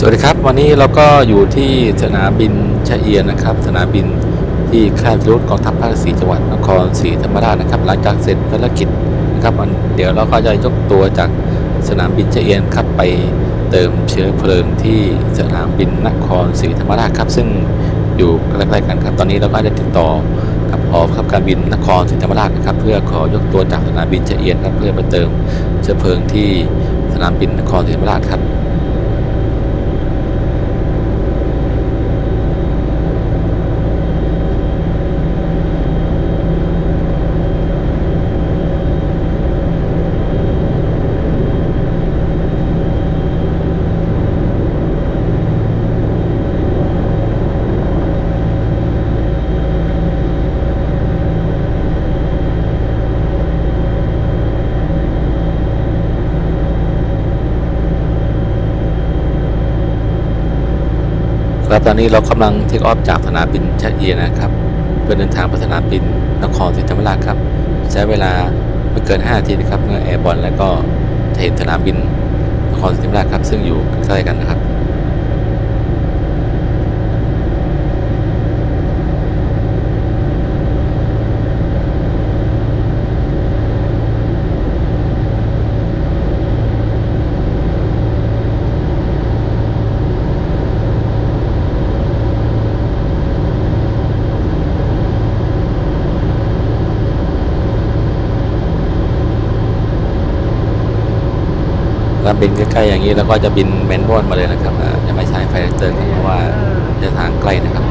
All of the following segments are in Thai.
สวัสดีครับ วันนี้เราก็อยู่ที่สนามบินชะเอียนนะครับ สนามบินที่ค่ายรถกองทัพภาคสี่จังหวัดนครศรีธรรมราชนะครับ หลังจากเสร็จภารกิจนะครับมันเดี๋ยวเราก็จะยกตัวจากสนามบินชะเอียนครับไปเติมเชื้อเพลิงที่สนามบินนครศรีธรรมราชครับ ซึ่งอยู่ใกล้ๆกันครับ ตอนนี้เราก็ได้ติดต่อกับหอบังคับการบินนครศรีธรรมราชนะครับ เพื่อขอยกตัวจากสนามบินชะเอียนครับเพื่อไปเติมเชื้อเพลิงที่สนามบินนครศรีธรรมราชครับ ครับตอนนี้เรากำลังเทคออฟจากสนามบินชะเอียนะครับ เพื่อเดินทางไปสนามบินนครศรีธรรมราชครับ ใช้เวลาไม่เกิน 5 นาทีนะครับเมื่อแอร์บอลแล้วก็จะเห็นสนามบินนครศรีธรรมราชครับ ซึ่งอยู่ใกล้กันนะครับ ถ้าบินใกล้ๆอย่างนี้แล้วก็จะบินแมนนวลมาเลยนะครับจะไม่ใช้ไฟเตอร์ครับเพราะว่าจะทางใกล้นะครับ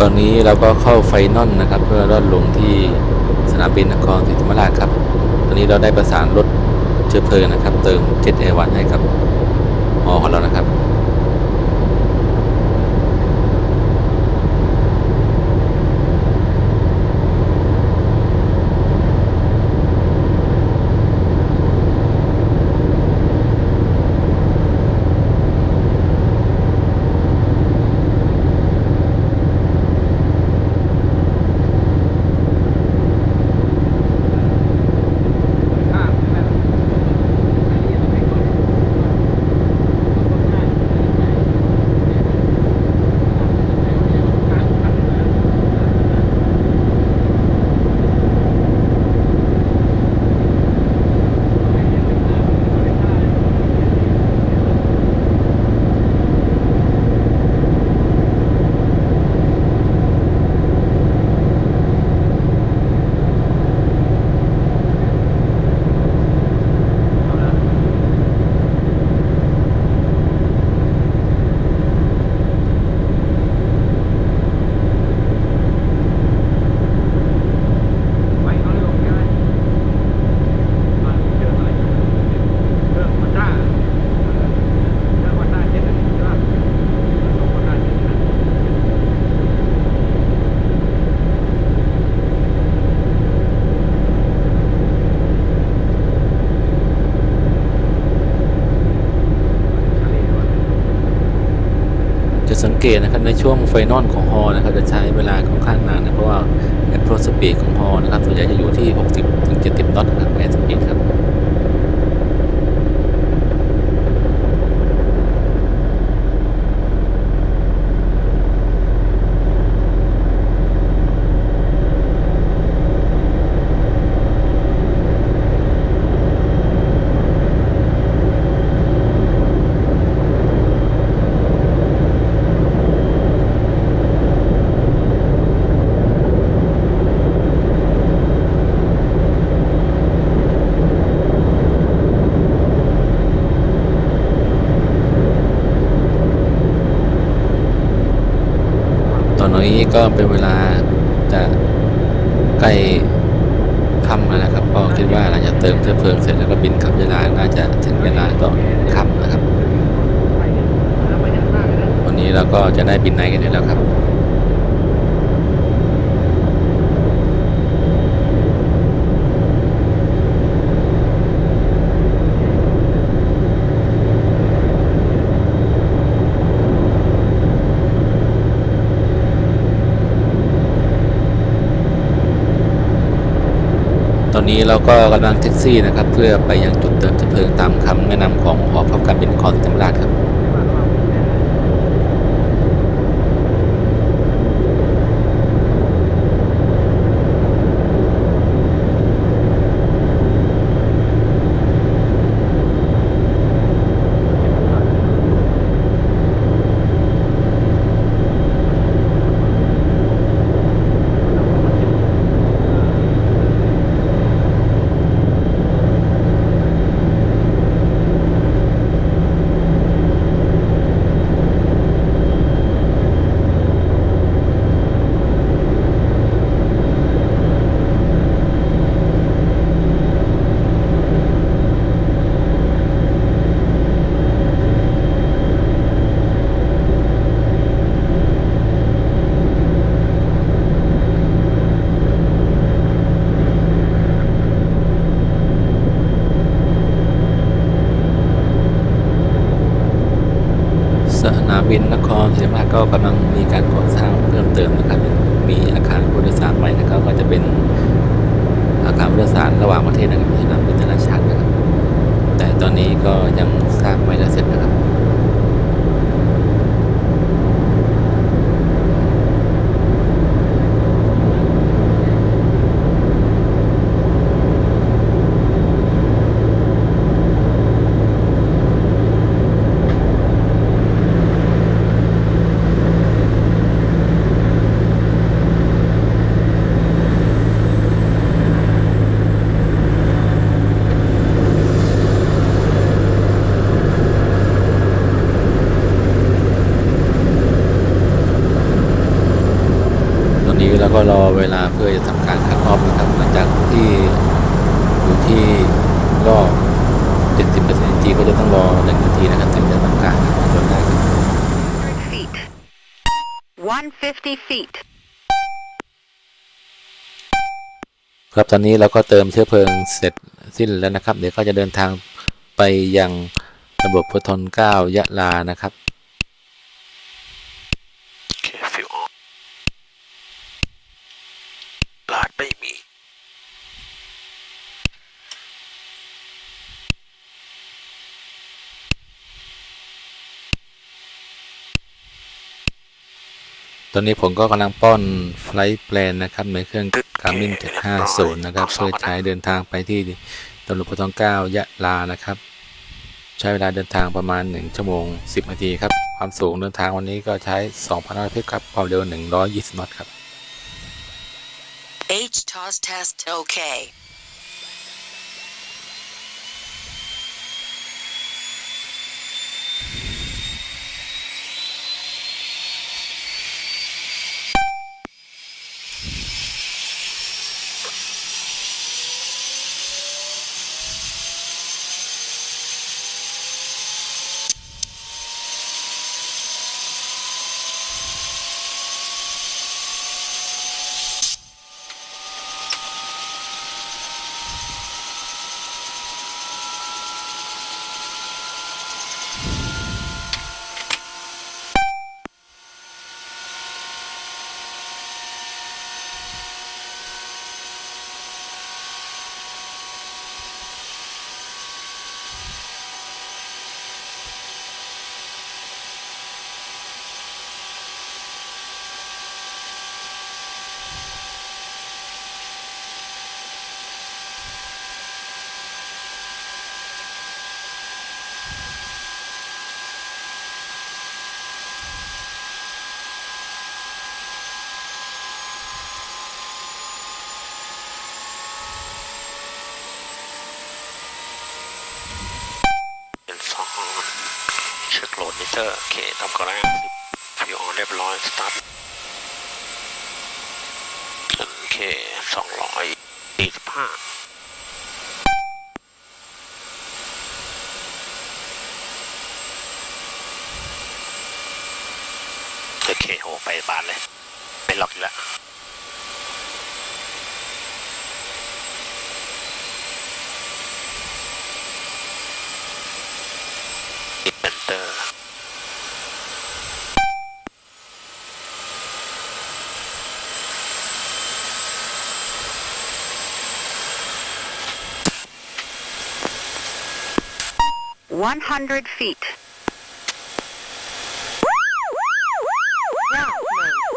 ตอนนี้เราก็เข้าไฟนอลนะครับ เพื่อรอดลงที่สนามบินนครศรีธรรมราชครับ ตอนนี้เราได้ประสานรถเชื้อเพลิงนะครับ เติมเจ็ดเอวันให้กับหอของเรานะครับ เกตนะครับในช่วงไฟนอลของฮอนะครับจะใช้เวลาค่อนข้างนานนะเพราะว่าแอปโรสปีดของฮอนะครับส่วนใหญ่จะอยู่ที่ 60-70น็อตครับแอร์สปีดครับ ตอนนี้ ก็เป็นเวลาจะใกล้ค่ำแล้วนะครับ ก็คิดว่าหลังจากเติมเชื้อเพลิงเสร็จแล้วก็บินขับยาลาน่าจะถึงเวลาก็ค่ำนะครับ วันนี้ นี้เราก็จะได้บินไนท์กันแล้วครับ ตอนนี้เราก็กำลังแท็กซี่นะครับ เพื่อไปยังจุดเติมเชื้อเพลิงตามคำแนะนำของหอพักการบินคอนเทมราชครับ ก็กำลังมีการก่อสร้างเพิ่มเติมนะครับ มีอาคารผู้โดยสารใหม่นะครับก็จะเป็นอาคารผู้โดยสารระหว่างประเทศนะครับสนำเป็นนานาชาตินะครับ แต่ตอนนี้ก็ยังสร้างไม่ได้เสร็จนะครับ ตอนนี้เราก็รอเวลาเพื่อจะทำการคัดออฟนะครับหลังจากที่อยู่ที่รอบ 70% G ก็จะต้องรอหนึ่งนาทีนะครับถึงจะทำการจนได้ครับ 100 feet. 150 feet. ครับตอนนี้เราก็เติมเชื้อเพลิงเสร็จสิ้นแล้วนะครับ เดี๋ยวก็จะเดินทางไปยังระบบพทน9ยะลานะครับโอเคฟิวออนลาดไม่มีตอนนี้ผมก็กำลังป้อนไฟล์แปลนนะครับในเครื่อง Garmin 750นะครับเพื่อใช้เดินทางไปที่ตำรวจพทน9ยะลานะครับ ใช้เวลาเดินทางประมาณ 1 ชั่วโมง 10 นาทีครับ ความสูงเดินทางวันนี้ก็ใช้2,500พิครับ ความเร็ว 120 นอตครับ HTOS test okay. เป็นสองเช็คโหลดมิเตอร์ โอเคทำก่อนแล้วฟิวออนเรียบร้อย สตาร์ทโอเค สองร้อยสี่สิบห้าโอเคโหไปบานเลย ไป็นล็อกอีกแล้วอินเตอร์ 100 feet. Route mode.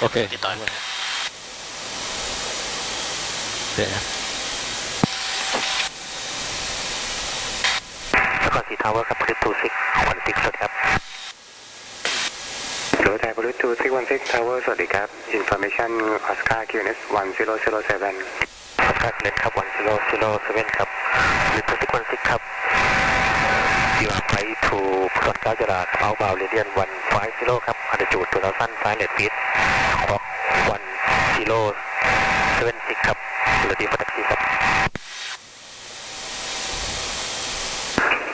โอเค ไปเอาโอเคติดต่อเดี๋ยวแล้วก็สีทาวเวอร์กับพลิตูซิกวันซิกสวัสดีครับโดยไทยบริทูซิกวันซิกทาวเวอร์สวัสดีครับ Information Oscar QNS 1007ครับเลนครับวันซิโร่ซิโร่เซเว่นครับลิตูซิกวันซิกครับยูอาร์ไฟทูส่วนเก้าจราครับเอาบาวเรเดียนวันไฟซิโร่ครับอันจูดตัวเราสั้นไฟเลดฟิตคอกวันซิโร่เซเว่นซิก ครับสวัสดีฟัตซีครับ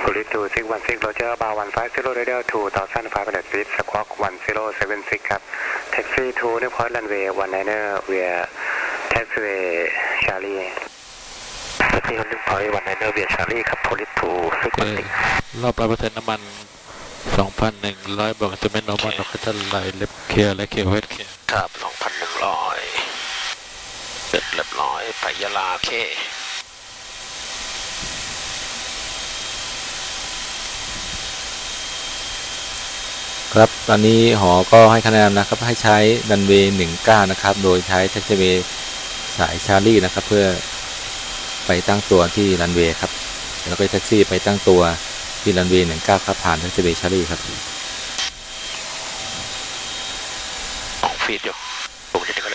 บริทูซิกวันซิกโรเจอร์บาวันไฟซิโร่เรเดียทูต่อสั้นไฟเป็นฟิตสควอควันซิโร่เซเว่นซิกครับแท็กซี่ทูนิวพอยต์รันเวย์วันไนเนอร์เวียแท็กซี่เวย์ชาลีแท็กซี่คนหนึ่งพอยวันไนเนอร์เวียชารีครับโพลิทูซิกวันซิกรอบร้อยเปอร์เซ็นต์น้ำมัน2,100บอกจะเป็นนอร์มอนเราก็จะไหลเล็บเคลียร์และเคลียร์เวทเคลียร์ครับสองพันหนึ่งร้อยเสร็จเรียบร้อยไปยะลาโอเคครับตอนนี้หอก็ให้คะแนนนะครับให้ใช้ดันเวย์19นะครับ โดยใช้แท็กซี่เวย์สายชาร์ลี่นะครับ เพื่อไปตั้งตัวที่รันเวย์ครับ แล้วก็แท็กซี่ไปตั้งตัวที่รันเวย์19ครับผ่านแท็กซี่เวย์ชาร์ลี่ครับสองฟีดอยู่ผมจะได้ก็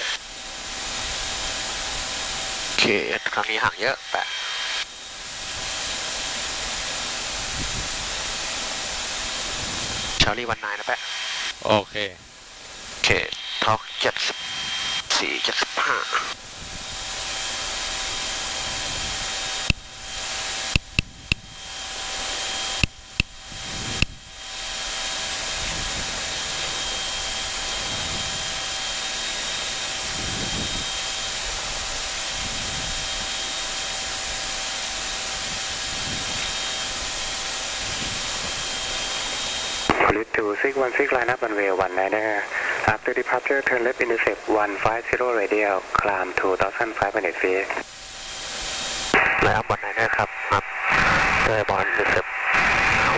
เลยโอเคครั้งนี้ห่างเยอะแปะชาลีวันนายนะแปะโอเค โอเคท็อกเจ็ดสิบสี่เจ็ดสิบห้า 16 lineup runway 19 after departure turn left intercept 150 radial climb to 1500 feet ไลน์อัพวันไหนนะครับครับเตอร์บอลรีเซฟ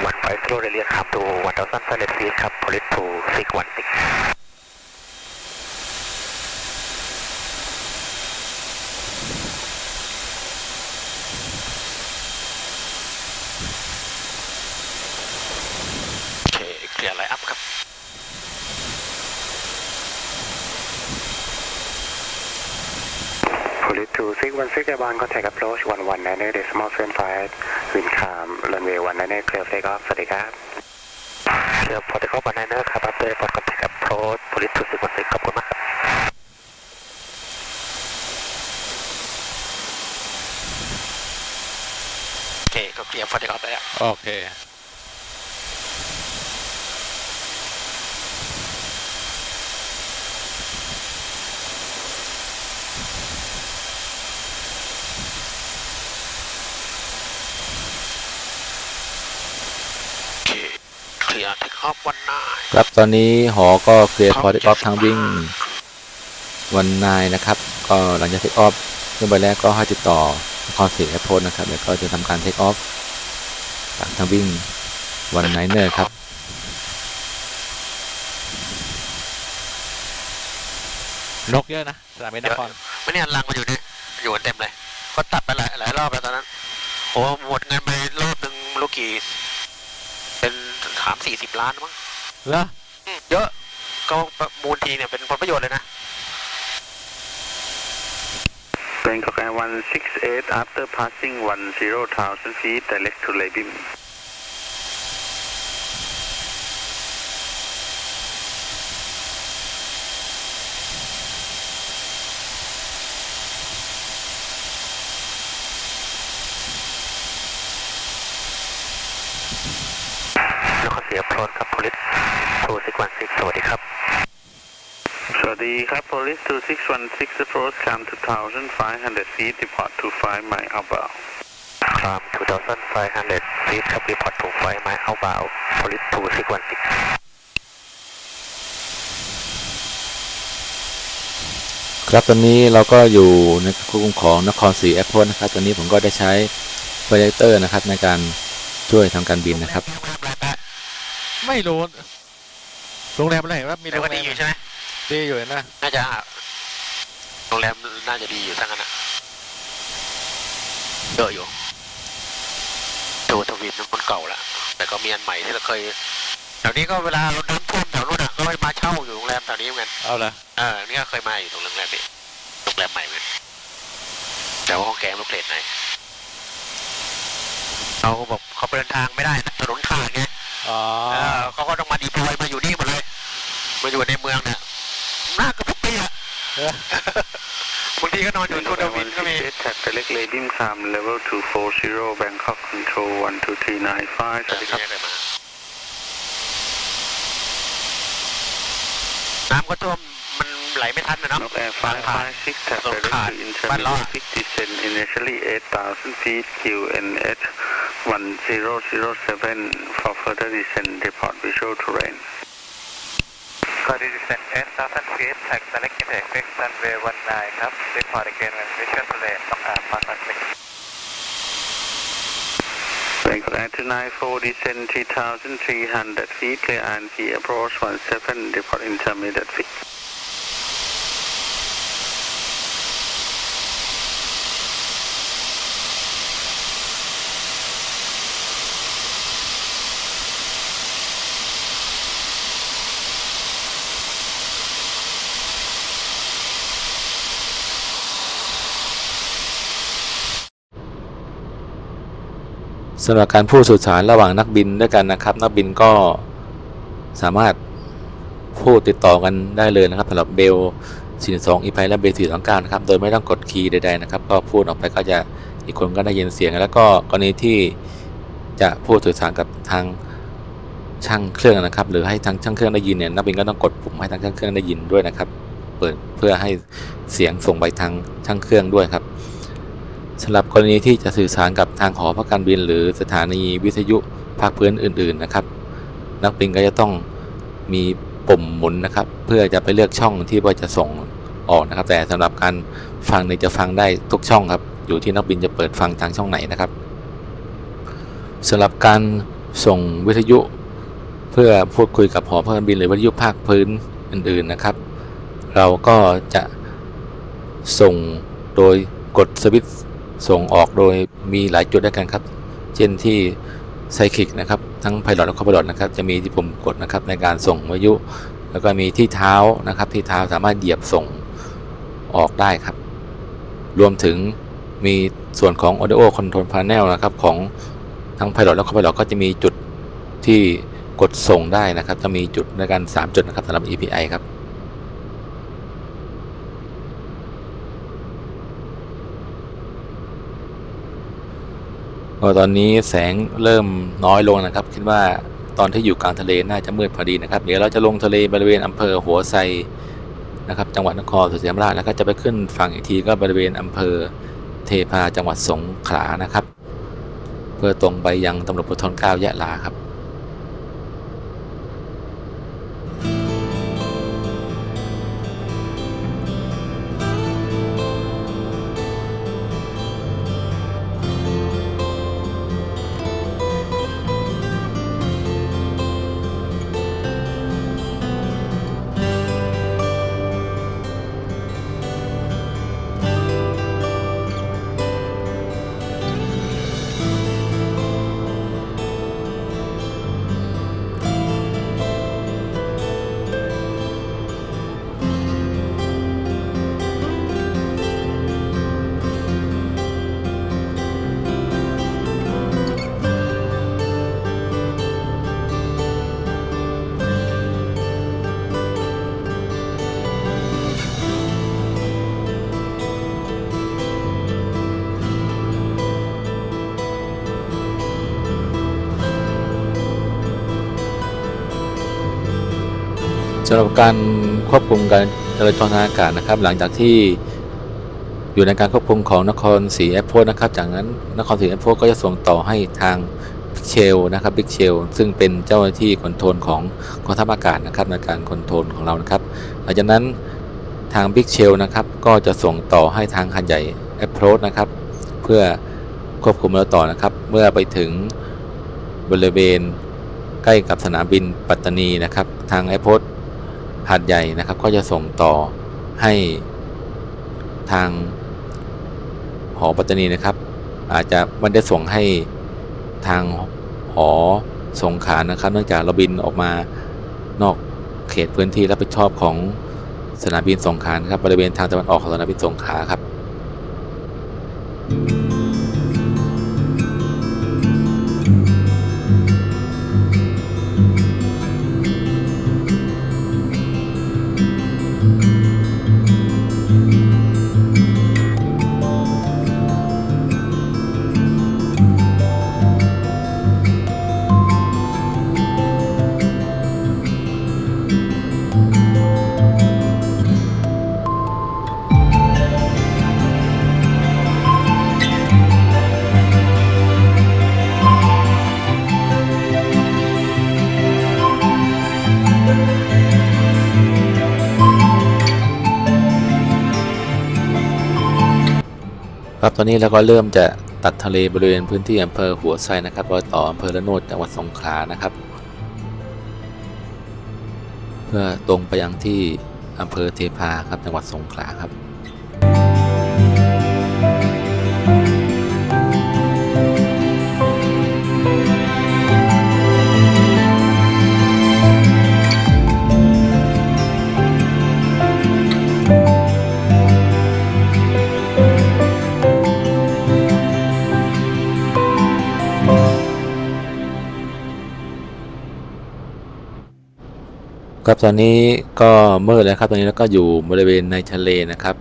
วันไฟโรเรียนครับดูวันเดาสั้นไฟเลตฟีครับผลิตถูซิกวันติก Police 2 616 Airborne contact approach 119 decimal 75 wind calm runway 19 clear take off สวัสดีครับเคลียร์พอร์ตเข้าวันนายนะครับอัปเดตพอร์ตคอนแทคกับโพสโพลิทูซิกวันซิกขอบคุณมากครับโอเคก็เคลียร์พอร์ตเข้าไปแล้วโอเค โอเค เคลียร์เทคออฟวันนายครับตอนนี้หอก็เคลียร์พอร์ตออฟทางวิ่งวันนายนะครับ ก็หลังจากเทคออฟขึ้นไปแล้วก็ให้ติดต่อนครศรีแอร์โพร์ตนะครับแล้วก็จะทำการเทคออฟจากทางวิ่งวันไนเนอร์ครับนกเยอะนะสนามบินนครไม่เนี่ยรังมันอยู่เนี่ยอยู่กันเต็มเลยก็ตัดไปหลายหลายรอบแล้วตอนนั้นโอ้หมดเงินไปรอบหนึ่งไม่รู้กี่เป็นสามสี่สิบล้านมั้งเหรออืมเยอะก็ประมูลทีเนี่ยเป็นผลประโยชน์เลยนะ Bangkok Air 168 after passing 10,000 feet direct to Labim. เสียโปรดครับ police 2616สวัสดีครับสวัสดีครับ Police 2616 approach climb 2,500 feet depart to 5 mile outbound. from 2,500 feet ครับ report to 5 mile outbound police 2616ครับตอนนี้เราก็อยู่ในกรุงของนครศรีแอร์พอร์ตนะครับ ตอนนี้ผมก็ได้ใช้โปรเจคเตอร์นะครับในการช่วยทำการบินนะครับ ไม่รู้โรงแรมอะไรว่ามีแต่โรงว่าแรดีมอยู่ใช่ไหมดีอยู่นะน่าจะโรงแรมน่าจะดีอยู่ทั้งนั้นนะเยอะอยู่ดูทวินนั้นมันเก่าละแต่ก็มีอันใหม่ที่เราเคยแถวนี้ก็เวลาเราน้ำท่วมแถวนู้นอะก็มาเช่าอยู่โรงแรมแถวนี้เหมือนกันเอาละเออนี่ก็เคยมาอยู่ตรงโรงแรมนี้โรงแรมใหม่เหมือนกันแต่ว่าห้องแกงลูกเกรดไหนเขาบอกเขาเดินทางไม่ได้นะถนนขาดไง อ๋อเออเขาก็ต้องมาดีพลอยมาอยู่นี่หมดเลย มาอยู่ในเมืองเนี่ยน่ากับทุกปีอะบางทีก็นอนอยู่ Bangkok ทูด Air วินก็มี168 tag direct Labim climb level 240 Bangkok control 12395สวัสดีครับไม่ได้มาน้ำก็ท่วมมัน ไหลไม่ทันนะเนาะ Nok Air 556 tag สง direct ขลา to บ้านเรา intermediate อะ peak descent initially 8,000 feet QNH 1007 for further descent depart visual terrain. Quality descent 8,000 feet, tag select intake fix runway 19 ครับ report again when visual terrain ต้องอ่านมาสักนิด Bangkok Air 294 descent 3,300 feet, clear INC approach 17, depart intermediate feet. ำหรับการพูดสื่อสารระหว่างนักบินด้วยกันนะครับ นักบินก็สามารถพูดติดต่อกันได้เลยนะครับสำหรับเบล42อีไพและเบล429นะครับโดยไม่ต้องกดคีย์ใดๆนะครับ ก็พูดออกไปก็จะอีกคนก็ได้ยินเสียง แล้วก็กรณีที่จะพูดสื่อสารกับทางช่างเครื่องนะครับ หรือให้ทางช่างเครื่องได้ยินเนี่ยนักบินก็ต้องกดปุ่มให้ทางช่างเครื่องได้ยินด้วยนะครับ เปิดเพื่อให้เสียงส่งไปทางช่างเครื่องด้วยครับ สำหรับกรณีที่จะสื่อสารกับทางหอพักการบิน หรือสถานีวิทยุภาคพื้นอื่น ๆนะครับ นักบินก็จะต้องมีปุ่มหมุนนะครับ เพื่อจะไปเลือกช่องที่ว่าจะส่งออกนะครับ แต่สำหรับการฟังเนี่ยจะฟังได้ทุกช่องครับ อยู่ที่นักบินจะเปิดฟังทางช่องไหนนะครับสำหรับการส่งวิทยุ เพื่อพูดคุยกับหอพักการบิน หรือวิทยุภาคพื้นอื่น ๆนะครับ เราก็จะส่งโดยกดสวิตช์ ส่งออกโดยมีหลายจุดด้วยกันครับ เช่นที่ไซคิกนะครับทั้งไพลอตและคอพลอตนะครับจะมีที่ปุ่มกดนะครับในการส่งวิทยุ แล้วก็มีที่เท้านะครับที่เท้าสามารถเหยียบส่งออกได้ครับ รวมถึงมีส่วนของ Audio Control Panel นะครับของทั้งไพลอตและคอพลอตก็จะมีจุดที่กดส่งได้นะครับ จะมีจุดในการ 3 จุดนะครับสำหรับ API ครับ ก็ตอนนี้แสงเริ่มน้อยลงนะครับ คิดว่าตอนที่อยู่กลางทะเลน่าจะมืดพอดีนะครับ เดี๋ยวเราจะลงทะเลบริเวณอำเภอหัวไซนะครับ จังหวัดนครศรีธรรมราชแล้วก็จะไปขึ้นฝั่งอีกทีก็บริเวณอำเภอเทพาจังหวัดสงขลานะครับ เพื่อตรงไปยังตำรวจภูธรเก้ายะลาครับ สำหรับการควบคุมการจราจรทางอากาศนะครับ หลังจากที่อยู่ในการควบคุมของนครศรีแอร์พอร์ตนะครับ จากนั้นนครศรีแอร์พอร์ตก็จะส่งต่อให้ทางบิ๊กเชลนะครับบิ๊กเชลซึ่งเป็นเจ้าหน้าที่คอนโทรลของกองทัพอากาศนะครับในการคอนโทรลของเรานะครับ หลังจากนั้นทางบิ๊กเชลนะครับก็จะส่งต่อให้ทางหัดใหญ่แอร์พอร์ตนะครับ เพื่อควบคุมเราต่อนะครับ เมื่อไปถึงบริเวณใกล้กับสนามบินปัตตานีนะครับ ทางแอร์พอร์ต หาดใหญ่นะครับ ก็จะส่งต่อให้ทางหอปัตตานีนะครับ อาจจะไมันได้ส่งให้ทางหอสงขานะครับ เนื่องจากเราบินออกมานอกเขตพื้นที่รับผิดชอบของสนามบินสงขลานะครับบริเวณทางตะวันออกของสนามบินสงขลาครับครั อนนี้เราก็เริ่มจะตัดทะเลบริเวณพื้นที่อำเภอหัวไซนะครับรอยต่ออำเภอละโนดจังหวัดสงขลานะครับ เพื่อตรงไปยังที่อำเภอเทพาครับจังหวัดสงขลาครับ ครับตอนนี้ก็มืดแล้วครับตอนนี้แล้วก็อยู่บริเวณในทะเลนะครับ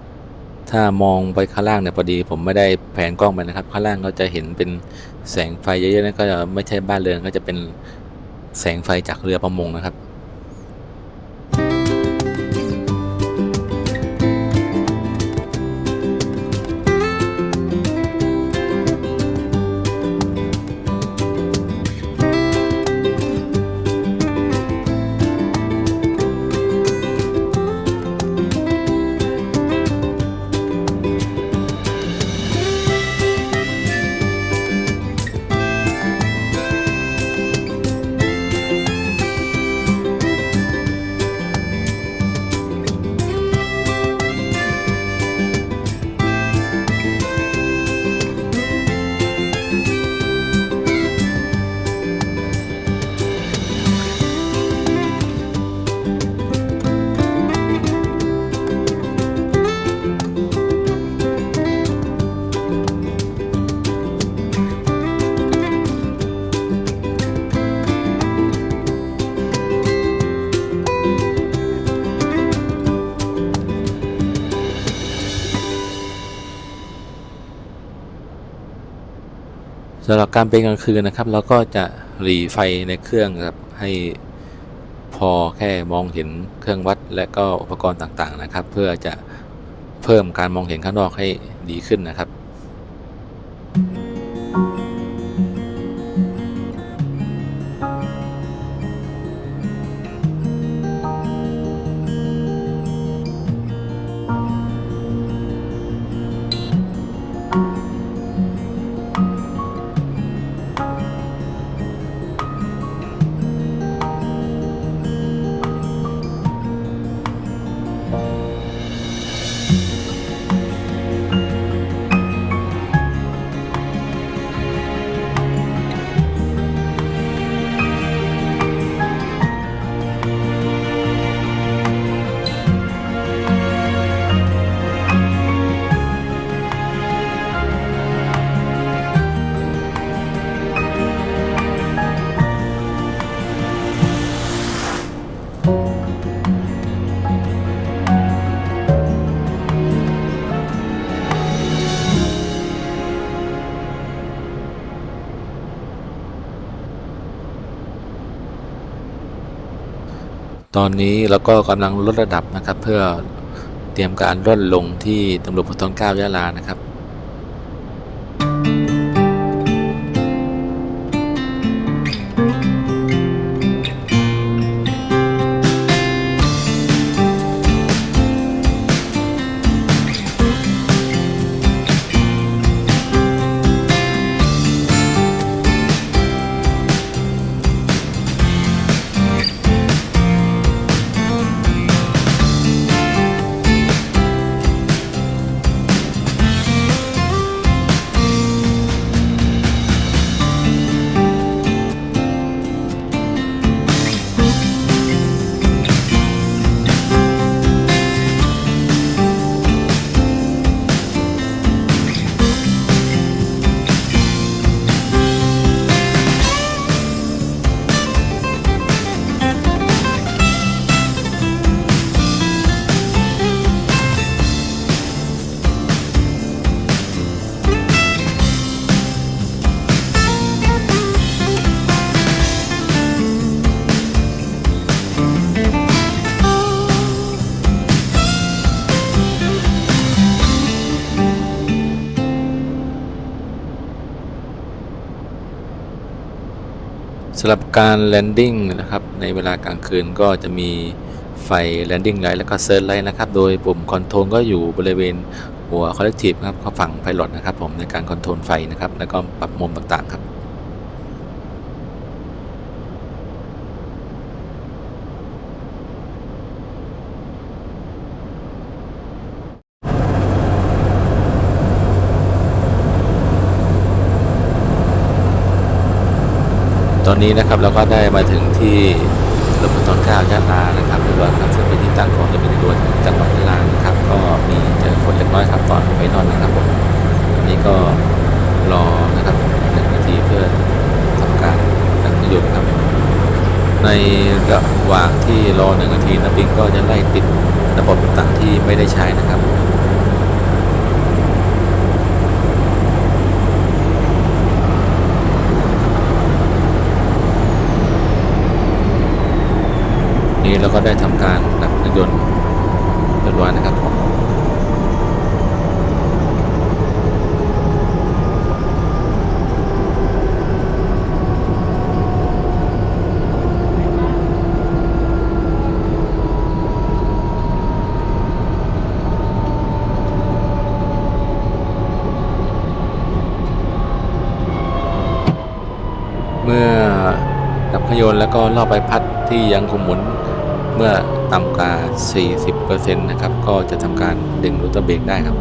ถ้ามองไปข้างล่างเนี่ยพอดี ผมไม่ได้แผนกล้องไปนะครับ ข้างล่างก็จะเห็นเป็นแสงไฟเยอะๆนั่นก็ไม่ใช่บ้านเรือนก็จะเป็นแสงไฟจากเรือประมงนะครับ หรับการเป็นกลางคืนนะครับ เราก็จะหรีไฟในเครื่องครับให้พอแค่มองเห็นเครื่องวัดและก็อุปกรณ์ต่างๆนะครับ เพื่อจะเพิ่มการมองเห็นข้างนอกให้ดีขึ้นนะครับ ตอนนี้เราก็กำลังลดระดับนะครับ เพื่อเตรียมการลดลงที่ตำรวจภูธรเก้ายะลานะครับ สำหรับการแลนดิ้งนะครับในเวลากลางคืนก็จะมีไฟแลนดิ้งไลท์แล้วก็เซิร์ชไลท์นะครับ โดยปุ่มคอนโทรลก็อยู่บริเวณหัวคอลเลกทีฟครับเขาฝั่งไพลอตนะครับผมในการคอนโทรลไฟนะครับแล้วก็ปรับมุมต่างๆครับ ตอนนี้นะครับเราก็ได้มาถึงที่รถตอนเก้าวยะลานะครับเรียบร้อยครับซึ่งเป็นที่ตั้งของรถเป็นตัวจังหวัดยะลานะครับ ก็มีเจอฝนเล็กน้อยครับตอนไฟนอนนะครับผมตอนนี้ก็รอนะครับหนึ่งนาทีเพื่อทำการดับเครื่องยนต์ครับ ในระหว่างที่รอหนึ่งนาทีนักบินก็จะไล่ติดระบบต่างๆที่ไม่ได้ใช้นะครับ นี้เราก็ได้ทำการดับเครื่องยนต์เรียบร้อยนะครับเมื่อดับเครื่องยนต์แล้วก็รอบใบพัดที่ยังคงหมุน เมื่อต่ำกว่า 40%นะครับ ก็จะทำการดึงรูเตอร์เบรกได้ครับ